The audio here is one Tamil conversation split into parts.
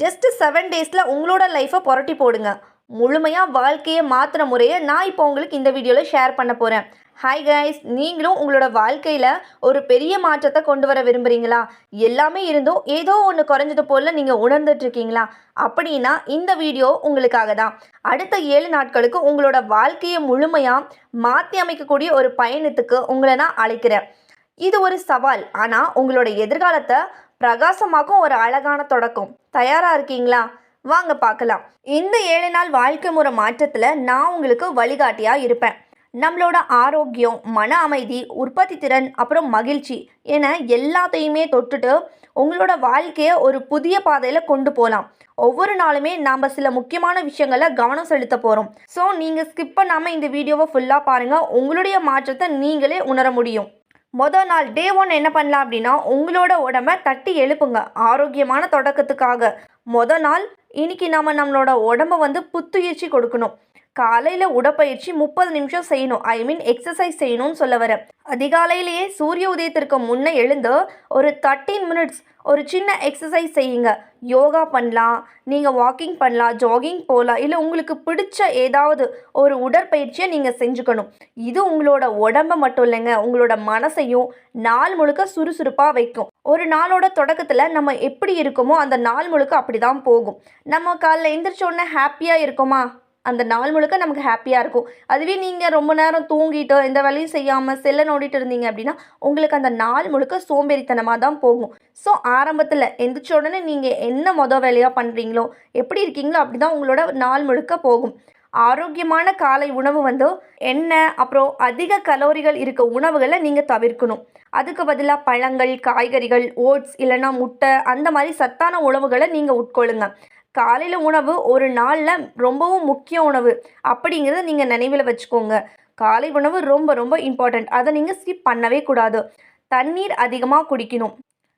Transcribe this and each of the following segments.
ஜஸ்ட் செவன் டேஸில் உங்களோட லைஃப்பை புரட்டி போடுங்க. முழுமையாக வாழ்க்கையை மாற்றுற முறையை நான் இப்போ உங்களுக்கு இந்த வீடியோவில் ஷேர் பண்ண போகிறேன் ஹாய் கைஸ் நீங்களும் உங்களோட வாழ்க்கையில் ஒரு பெரிய மாற்றத்தை கொண்டு வர விரும்புகிறீங்களா எல்லாமே இருந்தும் ஏதோ ஒன்று குறைஞ்சது போல் நீங்கள் உணர்ந்துட்டு இருக்கீங்களா? அப்படின்னா இந்த வீடியோ உங்களுக்காக தான். அடுத்த ஏழு நாட்களுக்கு உங்களோட வாழ்க்கையை முழுமையாக மாற்றி அமைக்கக்கூடிய ஒரு பயணத்துக்கு உங்களை நான் அழைக்கிறேன். இது ஒரு சவால். ஆனால் உங்களோட எதிர்காலத்தை பிரகாசமாக்கும் ஒரு அழகான தொடக்கம். தயாராக இருக்கீங்களா? வாங்க பார்க்கலாம். இந்த ஏழு நாள் வாழ்க்கை முறை மாற்றத்தில் நான் உங்களுக்கு வழிகாட்டியாக இருப்பேன். நம்மளோட ஆரோக்கியம் மன அமைதி உற்பத்தி திறன் அப்புறம் மகிழ்ச்சி என எல்லாத்தையுமே தொட்டுட்டு உங்களோட வாழ்க்கையை ஒரு புதிய பாதையில் கொண்டு போகலாம் ஒவ்வொரு நாளுமே நாம் சில முக்கியமான விஷயங்களை கவனம் செலுத்த போகிறோம் ஸோ நீங்கள் ஸ்கிப் பண்ணாமல் இந்த வீடியோவை ஃபுல்லாக பாருங்கள் உங்களுடைய மாற்றத்தை நீங்களே உணர முடியும். மொதல் நாள் டே ஒன் என்ன பண்ணலாம் அப்படின்னா உங்களோட உடம்ப தட்டி எழுப்புங்க. ஆரோக்கியமான தொடக்கத்துக்காக. மொதல் நாள் இன்னைக்கு நாம் நம்மளோட உடம்ப வந்து புத்துயிர்ச்சி கொடுக்கணும். காலையில் உடற்பயிற்சி முப்பது நிமிஷம் செய்யணும். ஐ மீன் எக்ஸசைஸ் செய்யணும்னு சொல்ல வரேன் அதிகாலையிலேயே சூரிய உதயத்திற்கு முன்னே எழுந்து ஒரு தேர்ட்டீன் மினிட்ஸ் ஒரு சின்ன எக்ஸசைஸ் செய்யுங்க. யோகா பண்ணலாம் நீங்கள் வாக்கிங் பண்ணலாம் ஜாகிங் போகலாம் இல்லை உங்களுக்கு பிடிச்ச ஏதாவது ஒரு உடற்பயிற்சியை நீங்கள் செஞ்சுக்கணும். இது உங்களோட உடம்ப மட்டும் இல்லைங்க உங்களோட மனசையும் நாள் முழுக்க சுறுசுறுப்பாக வைக்கும். ஒரு நாளோட தொடக்கத்தில் நம்ம எப்படி இருக்கோமோ அந்த நாள் முழுக்க அப்படி தான் போகும். நம்ம காலைல எந்திரிச்ச உடனே ஹாப்பியாக இருக்கோமா? அந்த நாள் முழுக்க நமக்கு ஹாப்பியாக இருக்கும். அதுவே நீங்கள் ரொம்ப நேரம் தூங்கிட்டு எந்த வேலையும் செய்யாமல் செல்லை நோண்டிட்டு இருந்தீங்க அப்படின்னா உங்களுக்கு அந்த நாள் முழுக்க சோம்பேறித்தனமாக தான் போகும். ஸோ ஆரம்பத்தில் எந்திரிச்ச உடனே நீங்கள் என்ன மொதல் வேலையாக பண்ணுறீங்களோ எப்படி இருக்கீங்களோ அப்படி தான் உங்களோட நாள் முழுக்க போகும். ஆரோக்கியமான காலை உணவு வந்து எண்ணெய் அப்புறம் அதிக கலோரிகள் இருக்க உணவுகளை நீங்கள் தவிர்க்கணும். அதுக்கு பதிலாக பழங்கள் காய்கறிகள் ஓட்ஸ் இல்லைன்னா முட்டை அந்த மாதிரி சத்தான உணவுகளை நீங்கள் உட்கொள்ளுங்க. காலையில் உணவு ஒரு நாளில் ரொம்பவும் முக்கிய உணவு. அப்படிங்கிறத நீங்கள் நினைவில் வச்சுக்கோங்க. காலை உணவு ரொம்ப ரொம்ப இம்பார்ட்டண்ட் அதை நீங்கள் ஸ்கிப் பண்ணவே கூடாது. தண்ணீர் அதிகமாக குடிக்கணும்.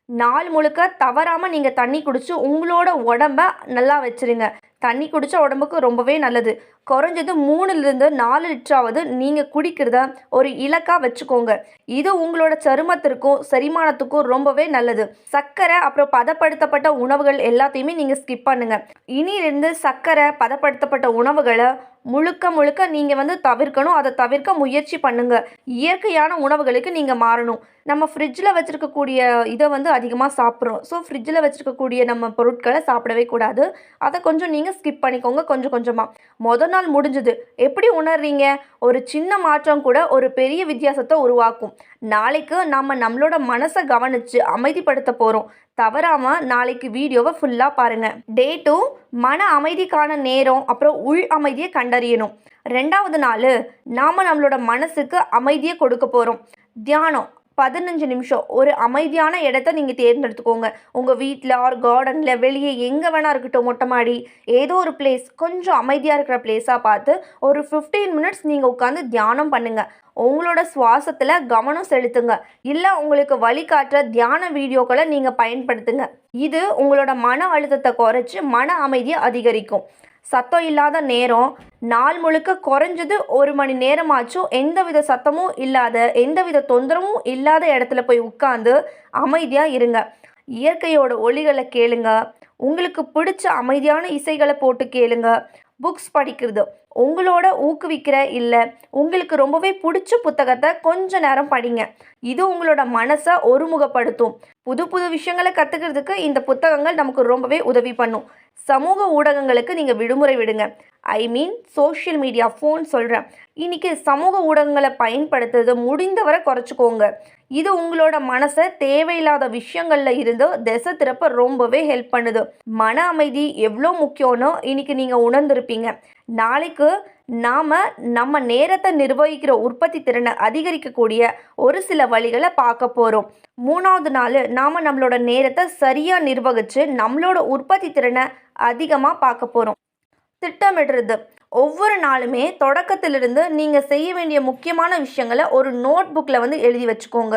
நாள் முழுக்க தவறாமல் நீங்கள் தண்ணி குடித்து உங்களோட உடம்ப நல்லா வச்சுருங்க. தண்ணி குடித்தா உடம்புக்கு ரொம்பவே நல்லது. குறைஞ்சது மூணுலேருந்து நாலு லிட்டராவது நீங்கள் குடிக்கிறத ஒரு இலக்காக வச்சுக்கோங்க. இது உங்களோட சருமத்திற்கும் செரிமானத்துக்கும் ரொம்பவே நல்லது. சர்க்கரை அப்புறம் பதப்படுத்தப்பட்ட உணவுகள் எல்லாத்தையுமே நீங்கள் ஸ்கிப் பண்ணுங்கள் இனியிலிருந்து சர்க்கரை பதப்படுத்தப்பட்ட உணவுகளை முழுக்க முழுக்க நீங்கள் வந்து தவிர்க்கணும். அதை தவிர்க்க முயற்சி பண்ணுங்கள் இயற்கையான உணவுகளுக்கு நீங்கள் மாறணும். நம்ம ஃப்ரிட்ஜில் வச்சுருக்கக்கூடிய இதை வந்து அதிகமாக சாப்பிட்றோம். ஸோ ஃப்ரிட்ஜில் வச்சுருக்கக்கூடிய நம்ம பொருட்களை சாப்பிடவே கூடாது. அதை கொஞ்சம் நீங்கள் ஸ்கிப் பண்ணிக்கோங்க கொஞ்சம் கொஞ்சமாக மொதல் நாள் முடிஞ்சது. எப்படி உணர்றீங்க? ஒரு சின்ன மாற்றம் கூட ஒரு பெரிய வித்தியாசத்தை உருவாக்கும். நாளைக்கு நம்ம நம்மளோட மனசை கவனித்து அமைதிப்படுத்த போகிறோம் தவறாமல் நாளைக்கு வீடியோவை ஃபுல்லாக பாருங்கள் டே டூ மன அமைதிக்கான நேரம் அப்புறம் உள் அமைதியை கண்டறியணும். ரெண்டாவது நாள் நாம் நம்மளோட மனசுக்கு அமைதியை கொடுக்க போகிறோம் தியானம் பதினஞ்சு நிமிஷம். ஒரு அமைதியான இடத்த நீங்கள் தேர்ந்தெடுத்துக்கோங்க. உங்கள் வீட்டில் ஆர் கார்டனில் வெளியே எங்கே வேணா இருக்கட்டும் மொட்டை மாடி ஏதோ ஒரு பிளேஸ் கொஞ்சம் அமைதியாக இருக்கிற பிளேஸாக பார்த்து ஒரு ஃபிஃப்டீன் மினிட்ஸ் நீங்கள் உட்காந்து தியானம் பண்ணுங்கள் உங்களோட சுவாசத்தில் கவனம் செலுத்துங்க. இல்லை உங்களுக்கு வழிகாட்டுற தியான வீடியோக்களை நீங்கள் பயன்படுத்துங்க. இது உங்களோட மன அழுத்தத்தை குறைச்சி மன அமைதியை அதிகரிக்கும். சத்தம் இல்லாத நேரம். நாள் முழுக்க குறைஞ்சது ஒரு மணி நேரமாச்சும் எந்தவித சத்தமும் இல்லாத எந்தவித தொந்தரவும் இல்லாத இடத்துல போய் உட்காந்து அமைதியாக இருங்க. இயற்கையோட ஒளிகளை கேளுங்க. உங்களுக்கு பிடிச்ச அமைதியான இசைகளை போட்டு கேளுங்க. புக்ஸ் படிக்கிறது. உங்களோட ஊக்குவிக்கிற இல்லை உங்களுக்கு ரொம்பவே பிடிச்ச புத்தகத்தை கொஞ்ச நேரம் படிங்க. இது உங்களோட மனசை ஒருமுகப்படுத்தும். புது புது விஷயங்களை கற்றுக்கிறதுக்கு இந்த புத்தகங்கள் நமக்கு ரொம்பவே உதவி பண்ணும். சமூக ஊடகங்களுக்கு நீங்கள் விடுமுறை விடுங்க. I mean social media phone சொல்கிறேன் இன்றைக்கி சமூக ஊடகங்களை பயன்படுத்துறது முடிந்தவரை குறைச்சிக்கோங்க. இது உங்களோட மனசை தேவையில்லாத விஷயங்களில் இருந்து திசை திறப்ப ரொம்பவே ஹெல்ப் பண்ணுது. மன அமைதி எவ்வளோ முக்கியம்னு இன்னைக்கு நீங்கள் உணர்ந்திருப்பீங்க. நாளைக்கு நாம் நம்ம நேரத்தை நிர்வகிக்கிற உற்பத்தி திறனை அதிகரிக்கக்கூடிய ஒரு சில வழிகளை பார்க்க போகிறோம் மூணாவது நாள் நாம் நம்மளோட நேரத்தை சரியாக நிர்வகித்து நம்மளோட உற்பத்தி திறனை அதிகமாக பார்க்க போகிறோம் திட்டமிடுறது. ஒவ்வொரு நாளுமே தொடக்கத்திலிருந்து நீங்கள் செய்ய வேண்டிய முக்கியமான விஷயங்களை ஒரு நோட் புக்கில் வந்து எழுதி வச்சுக்கோங்க.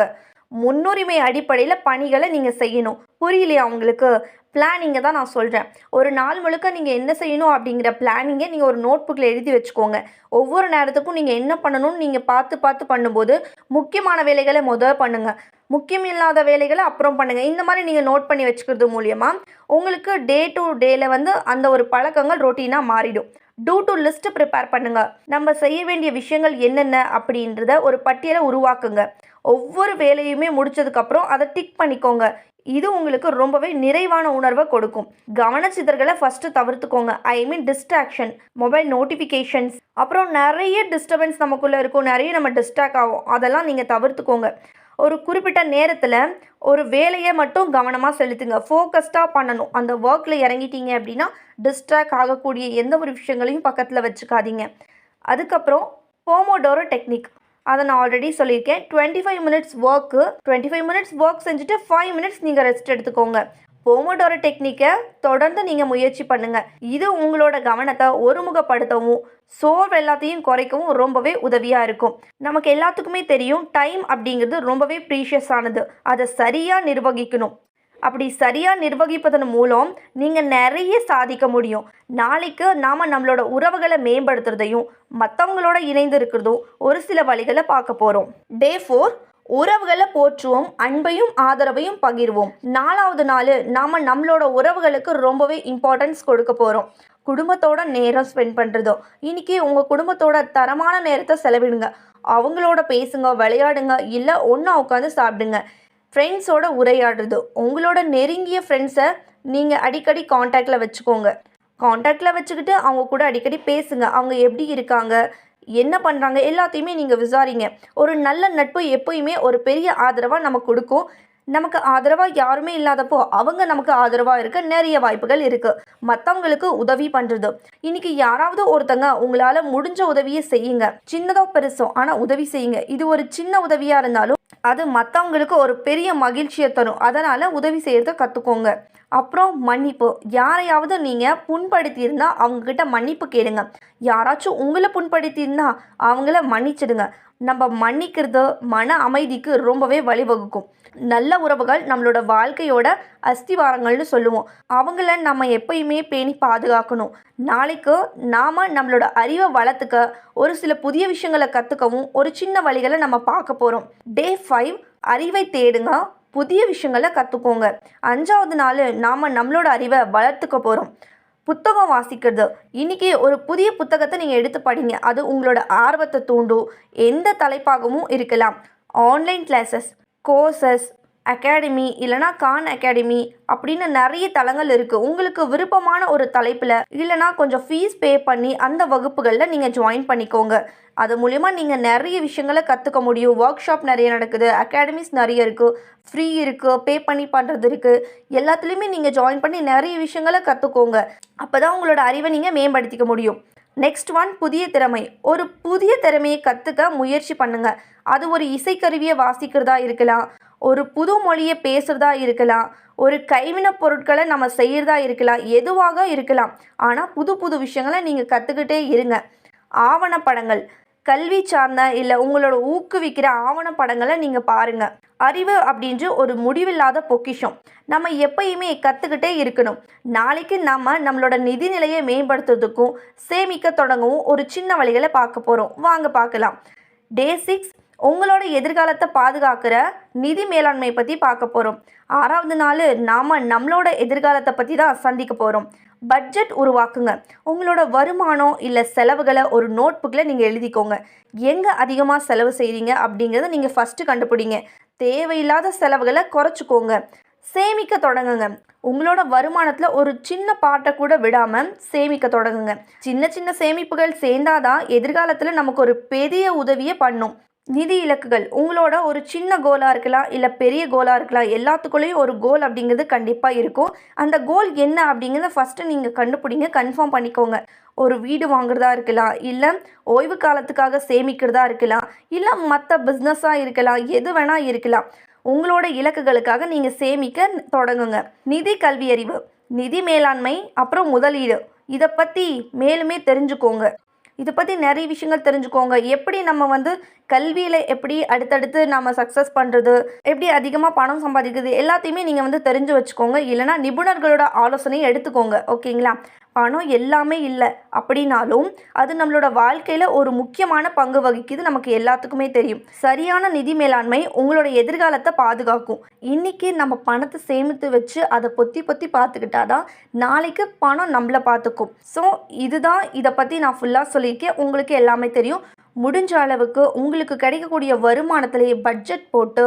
முன்னுரிமை அடிப்படையில் பணிகளை நீங்கள் செய்யணும். புரியலையா உங்களுக்கு? பிளானிங்கை தான் நான் சொல்கிறேன் ஒரு நாள் முழுக்க நீங்கள் என்ன செய்யணும் அப்படிங்கிற பிளானிங்கை நீங்கள் ஒரு நோட் புக்கில் எழுதி வச்சுக்கோங்க. ஒவ்வொரு நேரத்துக்கும் நீங்கள் என்ன பண்ணணும்னு நீங்கள் பார்த்து பார்த்து பண்ணும்போது முக்கியமான வேலைகளை முதல் பண்ணுங்கள் முக்கியம் இல்லாத வேலைகளை அப்புறம் பண்ணுங்கள் இந்த மாதிரி நீங்கள் நோட் பண்ணி வச்சுக்கிறது மூலியமாக உங்களுக்கு டே டு டேல வந்து அந்த ஒரு பழக்கங்கள் ரொட்டீனாக மாறிடும். டூ டு லிஸ்ட் ப்ரிப்பேர் பண்ணுங்கள் நம்ம செய்ய வேண்டிய விஷயங்கள் என்னென்ன அப்படின்றத ஒரு பட்டியலை உருவாக்குங்க. ஒவ்வொரு வேலையுமே முடிச்சதுக்கப்புறம் அதை டிக் பண்ணிக்கோங்க. இது உங்களுக்கு ரொம்பவே நிறைவான உணர்வை கொடுக்கும். கவனச்சிதறலை first தவிர்த்துக்கோங்க. I mean distraction mobile notifications அப்புறம் நிறைய டிஸ்டர்பன்ஸ் நமக்குள்ளே இருக்கும். நிறைய நம்ம டிஸ்ட்ராக்ட் ஆகும் அதெல்லாம் நீங்கள் தவிர்த்துக்கோங்க. ஒரு குறிப்பிட்ட நேரத்தில் ஒரு வேலையை மட்டும் கவனமாக செலுத்துங்க. ஃபோக்கஸ்டாக பண்ணணும். அந்த ஒர்க்கில் இறங்கிட்டீங்க அப்படின்னா டிஸ்ட்ராக்ட் ஆகக்கூடிய எந்த ஒரு விஷயங்களையும் பக்கத்தில் வச்சுக்காதீங்க. அதுக்கப்புறம் போமோடோரோ டெக்னிக் அதை நான் ஆல்ரெடி சொல்லியிருக்கேன். Twenty five minutes work twenty five minutes work செஞ்சுட்டு ஃபைவ் மினிட்ஸ் நீங்கள் ரெஸ்ட் எடுத்துக்கோங்க. போமோடோரோ டெக்னிக்கை தொடர்ந்து நீங்கள் முயற்சி பண்ணுங்கள் இது உங்களோட கவனத்தை ஒருமுகப்படுத்தவும் சோர்வு எல்லாத்தையும் குறைக்கவும் ரொம்பவே உதவியாக இருக்கும். நமக்கு எல்லாத்துக்குமே தெரியும் டைம் அப்படிங்கிறது ரொம்பவே ப்ரீஷியஸ் ஆனது. அதை சரியாக நிர்வகிக்கணும். அப்படி சரியாக நிர்வகிப்பதன் மூலம் நீங்கள் நிறைய சாதிக்க முடியும். நாளைக்கு நாம் நம்மளோட உறவுகளை மேம்படுத்துறதையும் மற்றவங்களோட இணைந்து இருக்கிறதும் ஒரு சில வழிகளை பார்க்க போகிறோம் டே ஃபோர் உறவுகளை போற்றுவோம் அன்பையும் ஆதரவையும் பகிர்வோம். நாலாவது நாள் நாம் நம்மளோட உறவுகளுக்கு ரொம்பவே இம்பார்ட்டன்ஸ் கொடுக்க போகிறோம் குடும்பத்தோட நேரம் ஸ்பெண்ட் பண்ணுறதோ இன்னைக்கு உங்கள் குடும்பத்தோட தரமான நேரத்தை செலவிடுங்க. அவங்களோட பேசுங்க விளையாடுங்க இல்லை ஒன்றா உட்காந்து சாப்பிடுங்க. ஃப்ரெண்ட்ஸோட உரையாடுறது உங்களோட நெருங்கிய ஃப்ரெண்ட்ஸை நீங்கள் அடிக்கடி காண்டாக்டில் வச்சுக்கோங்க. காண்டாக்டில் வச்சுக்கிட்டு அவங்க கூட அடிக்கடி பேசுங்க அவங்க எப்படி இருக்காங்க என்ன பண்ணுறாங்க எல்லாத்தையுமே நீங்கள் விசாரிங்க. ஒரு நல்ல நட்பு எப்பயுமே ஒரு பெரிய ஆதரவாக நமக்கு கொடுக்கும். நமக்கு ஆதரவாக யாருமே இல்லாதப்போ அவங்க நமக்கு ஆதரவாக இருக்க நிறைய வாய்ப்புகள் இருக்குது மற்றவங்களுக்கு உதவி பண்ணுறது இன்னைக்கு யாராவது ஒருத்தங்க உங்களால் முடிஞ்ச உதவியை செய்யுங்க. சின்னதோ பெருசோ ஆனால் உதவி செய்யுங்க. இது ஒரு சின்ன உதவியாக இருந்தாலும் அது மற்றவங்களுக்கு ஒரு பெரிய மகிழ்ச்சியை தரும். அதனால் உதவி செய்கிறத கற்றுக்கோங்க அப்புறம் மன்னிப்பு. யாரையாவது நீங்கள் புண்படுத்தியிருந்தால் அவங்கக்கிட்ட மன்னிப்பு கேளுங்க. யாராச்சும் உங்களை புண்படுத்தியிருந்தா அவங்கள மன்னிச்சிடுங்க. நம்ம மன்னிக்கிறது மன அமைதிக்கு ரொம்பவே வழிவகுக்கும். நல்ல உறவுகள் நம்மளோட வாழ்க்கையோட அஸ்திவாரங்கள்னு சொல்லுவோம். அவங்கள நம்ம எப்பயுமே பேணி பாதுகாக்கணும். நாளைக்கு நாம் நம்மளோட அறிவை வளர்த்துக்க ஒரு சில புதிய விஷயங்களை கற்றுக்கவும் ஒரு சின்ன வழிகளை நம்ம பார்க்க போகிறோம் டே ஃபைவ் அறிவை தேடுங்க. புதிய விஷயங்களை கற்றுக்கோங்க அஞ்சாவது நாள் நாம் நம்மளோட அறிவை வளர்த்துக்க போகிறோம் புத்தகம் வாசிக்கிறது. இன்றைக்கி ஒரு புதிய புத்தகத்தை நீங்கள் எடுத்து படிங்க. அது உங்களோட ஆர்வத்தை தூண்டும். எந்த தலைப்பாகவும் இருக்கலாம். ஆன்லைன் கிளாஸஸ் கோர்சஸ் அகாடமி இல்லைனா கான் அகாடமி அப்படின்னு நிறைய தளங்கள் இருக்குது உங்களுக்கு விருப்பமான ஒரு தலைப்பில் இல்லைனா கொஞ்சம் ஃபீஸ் பே பண்ணி அந்த வகுப்புகளில் நீங்கள் ஜாயின் பண்ணிக்கோங்க. அது மூலிமா நீங்கள் நிறைய விஷயங்களை கற்றுக்க முடியும். ஒர்க் ஷாப் நிறைய நடக்குது அகாடமிஸ் நிறைய இருக்குது ஃப்ரீ இருக்குது பே பண்ணி பண்ணுறது இருக்குது எல்லாத்துலேயுமே நீங்கள் ஜாயின் பண்ணி நிறைய விஷயங்களை கற்றுக்கோங்க அப்போ தான் உங்களோட அறிவை நீங்கள் மேம்படுத்திக்க முடியும். நெக்ஸ்ட் ஒன் புதிய திறமை. ஒரு புதிய திறமையை கற்றுக்க முயற்சி பண்ணுங்கள் அது ஒரு இசைக்கருவியை வாசிக்கிறதா இருக்கலாம். ஒரு புது மொழியை பேசுகிறதா இருக்கலாம். ஒரு கைவினைப் பொருட்களை நம்ம செய்கிறதா இருக்கலாம். எதுவாக இருக்கலாம். ஆனால் புது புது விஷயங்களை நீங்கள் கற்றுக்கிட்டே இருங்க. ஆவணப்படங்கள். கல்வி சார்ந்த இல்லை உங்களோட ஊக்குவிக்கிற ஆவணப்படங்களை நீங்கள் பாருங்கள் அறிவு அப்படின்ற ஒரு முடிவில்லாத பொக்கிஷம். நம்ம எப்பயுமே கற்றுக்கிட்டே இருக்கணும். நாளைக்கு நம்ம நம்மளோட நிதிநிலையை மேம்படுத்துறதுக்கும் சேமிக்க தொடங்கவும் ஒரு சின்ன வழிகளை பார்க்க போகிறோம் வாங்க பார்க்கலாம். டே சிக்ஸ் உங்களோட எதிர்காலத்தை பாதுகாக்கிற நிதி மேலாண்மை பற்றி பார்க்க போகிறோம் ஆறாவது நாள் நாம் நம்மளோட எதிர்காலத்தை பற்றி தான் சந்திக்க போகிறோம் பட்ஜெட் உருவாக்குங்க. உங்களோட வருமானம் இல்லை செலவுகளை ஒரு நோட் புக்கில் நீங்கள் எழுதிக்கோங்க. எங்கே அதிகமாக செலவு செய்கிறீங்க அப்படிங்கிறத நீங்கள் ஃபஸ்ட்டு கண்டுபிடிங்க. தேவையில்லாத செலவுகளை குறைச்சிக்கோங்க. சேமிக்க தொடங்குங்க. உங்களோட வருமானத்தில் ஒரு சின்ன பாட்டை கூட விடாமல் சேமிக்க தொடங்குங்க. சின்ன சின்ன சேமிப்புகள் சேர்ந்தாதான் எதிர்காலத்தில் நமக்கு ஒரு பெரிய உதவியை பண்ணும். நிதி இலக்குகள் உங்களோட ஒரு சின்ன கோலாக இருக்கலாம் இல்லை பெரிய கோலாக இருக்கலாம் எல்லாத்துக்குள்ளேயும் ஒரு கோல் அப்படிங்கிறது கண்டிப்பாக இருக்கும். அந்த கோல் என்ன அப்படிங்கிறத ஃபஸ்ட்டு நீங்கள் கண்டுபிடிங்க கன்ஃபார்ம் பண்ணிக்கோங்க. ஒரு வீடு வாங்குறதா இருக்கலாம் இல்லை ஓய்வு காலத்துக்காக சேமிக்கிறதா இருக்கலாம் இல்லை மற்ற பிஸ்னஸாக இருக்கலாம் எது வேணால் இருக்கலாம். உங்களோட இலக்குகளுக்காக நீங்கள் சேமிக்க தொடங்குங்க. நிதி கல்வியறிவு நிதி மேலாண்மை அப்புறம் முதலீடு. இதை பற்றி மேலுமே தெரிஞ்சுக்கோங்க. இதை பற்றி நிறைய விஷயங்கள் தெரிஞ்சுக்கோங்க. எப்படி நம்ம வந்து கல்வியில் எப்படி அடுத்தடுத்து நம்ம சக்ஸஸ் பண்ணுறது எப்படி அதிகமாக பணம் சம்பாதிக்கிறது எல்லாத்தையுமே நீங்கள் வந்து தெரிஞ்சு வச்சுக்கோங்க. இல்லைனா நிபுணர்களோட ஆலோசனையை எடுத்துக்கோங்க. ஓகேங்களா? பணம் எல்லாமே இல்லை அப்படின்னாலும் அது நம்மளோட வாழ்க்கையில் ஒரு முக்கியமான பங்கு வகிக்குது நமக்கு எல்லாத்துக்குமே தெரியும். சரியான நிதி மேலாண்மை உங்களோட எதிர்காலத்தை பாதுகாக்கும். இன்றைக்கி நம்ம பணத்தை சேமித்து வச்சு அதை பொத்தி பொத்தி பார்த்துக்கிட்டா தான் நாளைக்கு பணம் நம்மளை பார்த்துக்கும். ஸோ இதுதான் இதை பற்றி நான் ஃபுல்லாக சொல்லியிருக்கேன். உங்களுக்கு எல்லாமே தெரியும். முடிஞ்ச அளவுக்கு உங்களுக்கு கிடைக்கக்கூடிய வருமானத்திலேயே பட்ஜெட் போட்டு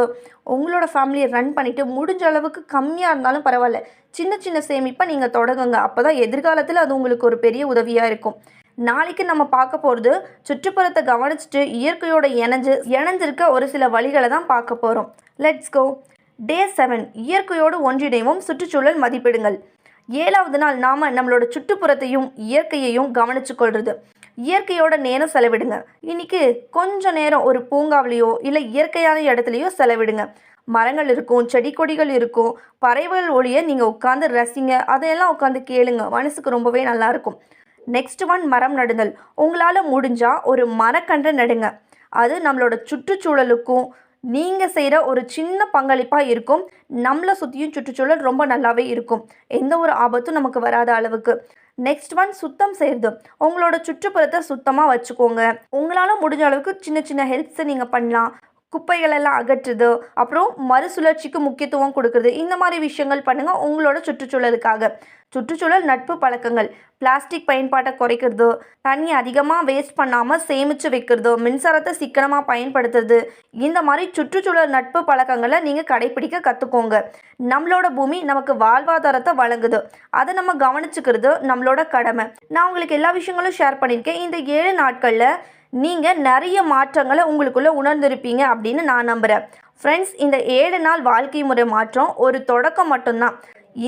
உங்களோட ஃபேமிலியை ரன் பண்ணிவிட்டு முடிஞ்ச அளவுக்கு கம்மியாக இருந்தாலும் பரவாயில்ல. சின்ன சின்ன சேமிப்பை நீங்கள் தொடங்குங்க. அப்போ தான் எதிர்காலத்தில் அது உங்களுக்கு ஒரு பெரிய உதவியாக இருக்கும். நாளைக்கு நம்ம பார்க்க போகிறது சுற்றுப்புறத்தை கவனிச்சுட்டு இயற்கையோட இணைஞ்சு இணைஞ்சிருக்க ஒரு சில வழிகளை தான் பார்க்க போகிறோம் லெட்ஸ் கோ டே செவன் இயற்கையோடு ஒன்றிணைவும். சுற்றுச்சூழல் மதிப்பிடுங்கள். ஏழாவது நாள் நாம் நம்மளோட சுற்றுப்புறத்தையும் இயற்கையையும் கவனிச்சு கொள்வது இயற்கையோட நேரம் செலவிடுங்க. இன்னைக்கு கொஞ்ச நேரம் ஒரு பூங்காவிலையோ இல்லை இயற்கையான இடத்துலையோ செலவிடுங்க. மரங்கள் இருக்கும் செடி கொடிகள் இருக்கும் பறவைகள் ஒளியை நீங்கள் உட்காந்து ரசிங்க. அதையெல்லாம் உட்காந்து கேளுங்க. மனசுக்கு ரொம்பவே நல்லாயிருக்கும் நெக்ஸ்ட் ஒன் மரம் நடுதல் உங்களால் முடிஞ்சால் ஒரு மரக்கன்று நடுங்க. அது நம்மளோட சுற்றுச்சூழலுக்கும் நீங்கள் செய்கிற ஒரு சின்ன பங்களிப்பாக இருக்கும். நம்மளை சுற்றியும் சுற்றுச்சூழல் ரொம்ப நல்லாவே இருக்கும். எந்த ஒரு ஆபத்தும் நமக்கு வராத அளவுக்கு. நெக்ஸ்ட் ஒன் சுத்தம் செய்கிறது உங்களோட சுற்றுப்புறத்தை சுத்தமாக வச்சுக்கோங்க. உங்களால் முடிஞ்ச அளவுக்கு சின்ன சின்ன ஹெல்ப்ஸை நீங்கள் பண்ணலாம். குப்பைகளெல்லாம் அகற்றுது. அப்புறம் மறுசுழற்சிக்கு முக்கியத்துவம் கொடுக்குறது. இந்த மாதிரி விஷயங்கள் பண்ணுங்கள் உங்களோட சுற்றுச்சூழலுக்காக. சுற்றுச்சூழல் நட்பு பழக்கங்கள். பிளாஸ்டிக் பயன்பாட்டை குறைக்கிறது. தண்ணி அதிகமாக வேஸ்ட் பண்ணாமல் சேமித்து வைக்கிறது. மின்சாரத்தை சிக்கனமாக பயன்படுத்துறது. இந்த மாதிரி சுற்றுச்சூழல் நட்பு பழக்கங்களை நீங்கள் கடைப்பிடிக்க கற்றுக்கோங்க நம்மளோட பூமி நமக்கு வாழ்வாதாரத்தை வழங்குது. அதை நம்ம கவனிச்சுக்கிறது நம்மளோட கடமை. நான் உங்களுக்கு எல்லா விஷயங்களும் ஷேர் பண்ணியிருக்கேன். இந்த ஏழு நாட்களில் நீங்கள் நிறைய மாற்றங்களை உங்களுக்குள்ளே உணர்ந்திருப்பீங்க அப்படின்னு நான் நம்புகிறேன் ஃப்ரெண்ட்ஸ் இந்த ஏழு நாள் வாழ்க்கை முறை மாற்றம் ஒரு தொடக்கம் மட்டும்தான்.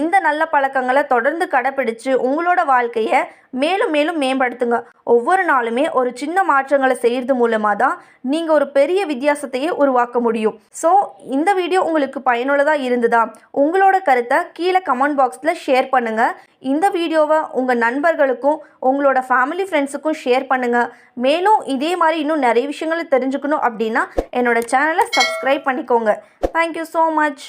இந்த நல்ல பழக்கங்களை தொடர்ந்து கடைப்பிடிச்சு உங்களோட வாழ்க்கையை மேலும் மேலும் மேம்படுத்துங்க. ஒவ்வொரு நாளுமே ஒரு சின்ன மாற்றங்களை செய்கிறது மூலமாக தான் நீங்கள் ஒரு பெரிய வித்தியாசத்தையே உருவாக்க முடியும். ஸோ இந்த வீடியோ உங்களுக்கு பயனுள்ளதாக இருந்ததா? உங்களோட கருத்தை கீழே கமெண்ட் பாக்ஸில் ஷேர் பண்ணுங்கள் இந்த வீடியோவை உங்கள் நண்பர்களுக்கும் உங்களோட ஃபேமிலி ஃப்ரெண்ட்ஸுக்கும் ஷேர் பண்ணுங்கள் மேலும் இதே மாதிரி இன்னும் நிறைய விஷயங்களை தெரிஞ்சுக்கணும் அப்படின்னா என்னோடய சேனலை சப்ஸ்கிரைப் பண்ணிக்கோங்க. Thank you so much